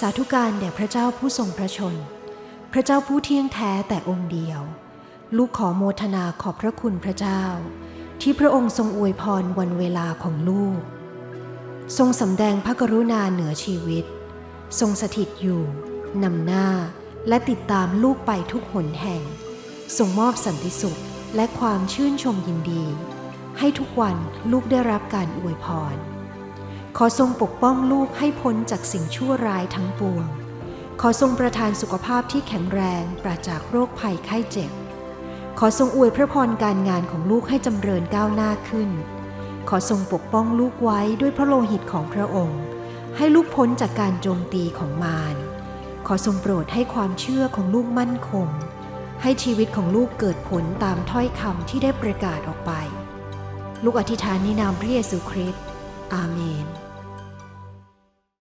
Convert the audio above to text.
สาธุการแด่พระเจ้าผู้ทรงพระชน พระเจ้าผู้เที่ยงแท้แต่องค์เดียว ลูกขอโมทนาขอบพระคุณพระเจ้า ที่พระองค์ทรงอวยพรวันเวลาของลูก ทรงสำแดงพระกรุณาเหนือชีวิต ทรงสถิตอยู่นำหน้าและติดตามลูกไปทุกหนแห่ง ทรงมอบสันติสุขและความชื่นชมยินดี ให้ทุกวันลูกได้รับการอวยพร ขอทรงปกป้องลูกให้พ้นจากสิ่งชั่วร้ายทั้งปวง ขอทรงประทานสุขภาพที่แข็งแรงปราศจากโรคภัยไข้เจ็บ ขอทรงอวยพระพรการงานของลูกให้จำเริญก้าวหน้าขึ้น ขอทรงปกป้องลูกไว้ด้วยพระโลหิตของพระองค์ ให้ลูกพ้นจากการโจมตีของมาร ขอทรงโปรดให้ความเชื่อของลูกมั่นคง ให้ชีวิตของลูกเกิดผลตามถ้อยคำที่ได้ประกาศออกไป ลูกอธิษฐานในนามพระเยซูคริสต์อาเมน